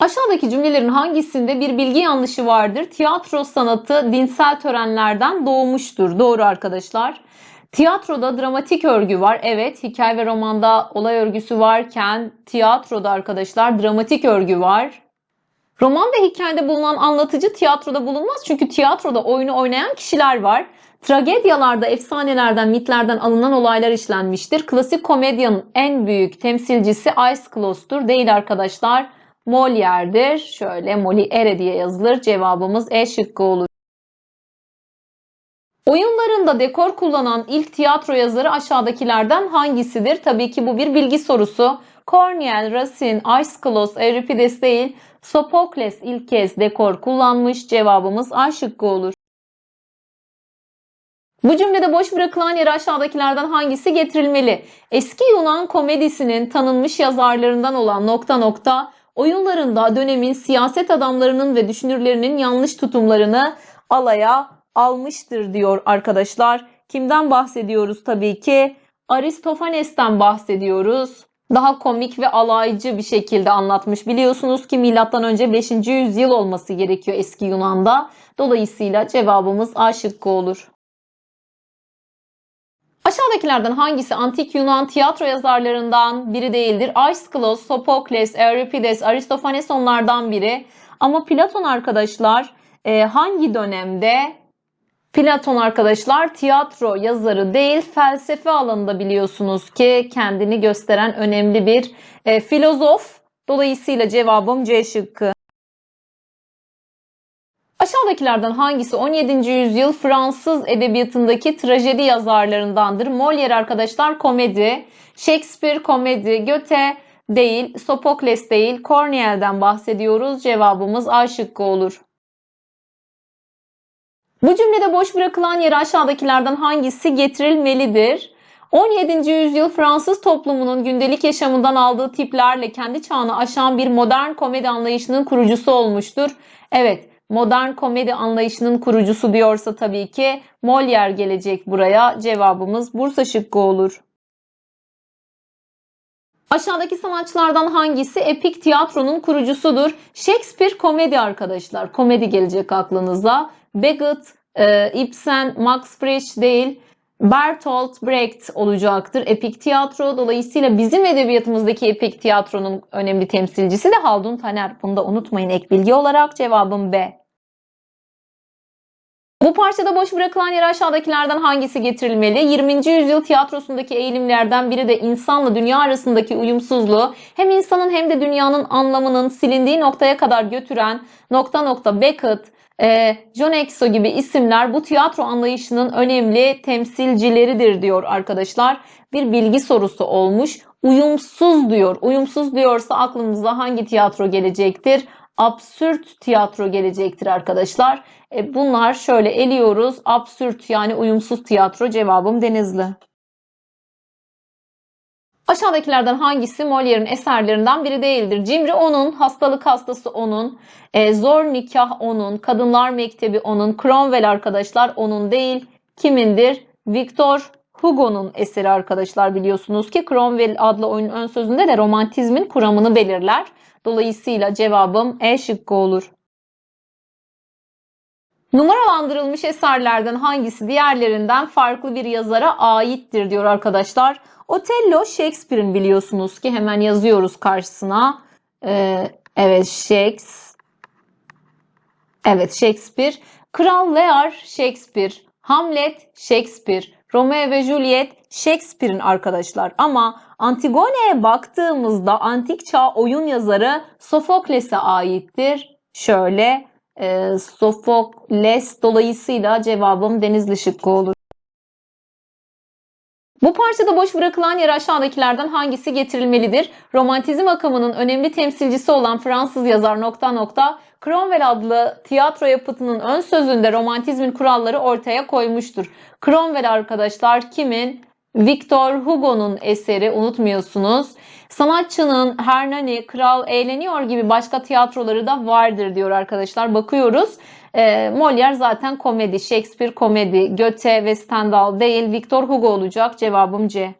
Aşağıdaki cümlelerin hangisinde bir bilgi yanlışı vardır? Tiyatro sanatı dinsel törenlerden doğmuştur. Doğru arkadaşlar. Tiyatroda dramatik örgü var. Evet, hikaye ve romanda olay örgüsü varken tiyatroda arkadaşlar dramatik örgü var. Roman ve hikayede bulunan anlatıcı tiyatroda bulunmaz çünkü tiyatroda oyunu oynayan kişiler var. Tragedyalarda efsanelerden, mitlerden alınan olaylar işlenmiştir. Klasik komedyanın en büyük temsilcisi Aeschylos'tur. Değil arkadaşlar. Molière'dir. Şöyle Molière diye yazılır. Cevabımız E şıkkı olur. Oyunlarında dekor kullanan ilk tiyatro yazarı aşağıdakilerden hangisidir? Tabii ki bu bir bilgi sorusu. Corneille, Racine, Aeschylus, Euripides değil, Sophocles ilk kez dekor kullanmış. Cevabımız A şıkkı olur. Bu cümlede boş bırakılan yere aşağıdakilerden hangisi getirilmeli? Eski Yunan komedisinin tanınmış yazarlarından olan nokta nokta oyunlarında dönemin siyaset adamlarının ve düşünürlerinin yanlış tutumlarını alaya almıştır diyor arkadaşlar. Kimden bahsediyoruz tabii ki? Aristofanes'ten bahsediyoruz. Daha komik ve alaycı bir şekilde anlatmış. Biliyorsunuz ki milattan önce 5. yüzyıl olması gerekiyor eski Yunan'da. Dolayısıyla cevabımız A şıkkı olur. Aşağıdakilerden hangisi antik Yunan tiyatro yazarlarından biri değildir? Aeschylus, Sophocles, Euripides, Aristofanes onlardan biri. Ama Platon arkadaşlar e, hangi dönemde? Platon arkadaşlar tiyatro yazarı değil felsefe alanında biliyorsunuz ki kendini gösteren önemli bir e, filozof. Dolayısıyla cevabım C şıkkı. Aşağıdakilerden hangisi 17. yüzyıl Fransız edebiyatındaki trajedi yazarlarındandır? Molière arkadaşlar komedi, Shakespeare komedi, Goethe değil, Sophocles değil, Corneille'den bahsediyoruz. Cevabımız A şıkkı olur. Bu cümlede boş bırakılan yere aşağıdakilerden hangisi getirilmelidir? 17. yüzyıl Fransız toplumunun gündelik yaşamından aldığı tiplerle kendi çağını aşan bir modern komedi anlayışının kurucusu olmuştur. Evet, modern komedi anlayışının kurucusu diyorsa tabii ki Molière gelecek buraya. Cevabımız Bursa şıkkı olur. Aşağıdaki sanatçılardan hangisi epik tiyatronun kurucusudur? Shakespeare komedi arkadaşlar. Komedi gelecek aklınıza. Beckett, e, Ibsen, Max Frisch değil. Bertolt Brecht olacaktır. Epik tiyatro dolayısıyla bizim edebiyatımızdaki epik tiyatronun önemli temsilcisi de Haldun Taner. Bunu da unutmayın ek bilgi olarak cevabım B. Bu parçada boş bırakılan yere aşağıdakilerden hangisi getirilmeli? 20. yüzyıl tiyatrosundaki eğilimlerden biri de insanla dünya arasındaki uyumsuzluğu hem insanın hem de dünyanın anlamının silindiği noktaya kadar götüren nokta nokta Beckett, e, John Exo gibi isimler bu tiyatro anlayışının önemli temsilcileridir diyor arkadaşlar. Bir bilgi sorusu olmuş. Uyumsuz diyor. Uyumsuz diyorsa aklımıza hangi tiyatro gelecektir? Absürt tiyatro gelecektir arkadaşlar. E, bunlar şöyle eliyoruz. Absürt yani uyumsuz tiyatro cevabım Denizli. Aşağıdakilerden hangisi Molière'in eserlerinden biri değildir? Cimri onun, hastalık hastası onun, e, zor nikah onun, kadınlar mektebi onun, Cromwell arkadaşlar onun değil. Kimindir? Victor Hugo'nun eseri arkadaşlar biliyorsunuz ki Cromwell adlı oyunun ön sözünde de romantizmin kuramını belirler. Dolayısıyla cevabım E şıkkı olur. Numaralandırılmış eserlerden hangisi diğerlerinden farklı bir yazara aittir diyor arkadaşlar. Otello Shakespeare'in biliyorsunuz ki hemen yazıyoruz karşısına. Ee, evet Shakespeare. Evet Shakespeare. Kral Lear Shakespeare. Hamlet Shakespeare. Romeo ve Juliet Shakespeare'in arkadaşlar. Ama Antigone'ye baktığımızda antik çağ oyun yazarı Sofokles'e aittir. Şöyle e, Sofokles dolayısıyla cevabım Denizli şıkkı olur. Bu parçada boş bırakılan yer aşağıdakilerden hangisi getirilmelidir? Romantizm akımının önemli temsilcisi olan Fransız yazar nokta nokta Cromwell adlı tiyatro yapıtının ön sözünde romantizmin kuralları ortaya koymuştur. Cromwell arkadaşlar kimin? Victor Hugo'nun eseri unutmuyorsunuz. Sanatçının Hernani, Kral Eğleniyor gibi başka tiyatroları da vardır diyor arkadaşlar. Bakıyoruz. E, Molière zaten komedi, Shakespeare komedi, Goethe ve Stendhal değil, Victor Hugo olacak. Cevabım C.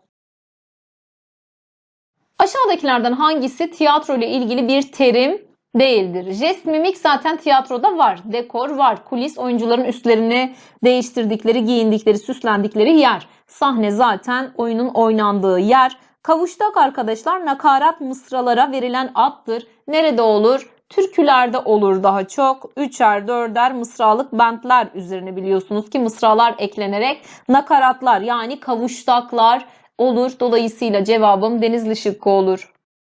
Aşağıdakilerden hangisi tiyatro ile ilgili bir terim Değildir. Jest mimik zaten tiyatroda var. Dekor var. Kulis oyuncuların üstlerini değiştirdikleri, giyindikleri, süslendikleri yer. Sahne zaten oyunun oynandığı yer. Kavuştak arkadaşlar nakarat mısralara verilen addır. Nerede olur? Türkülerde olur daha çok. Üçer, dörder mısralık bentler üzerine biliyorsunuz ki mısralar eklenerek nakaratlar yani kavuştaklar olur. Dolayısıyla cevabım Denizli şıkkı olur.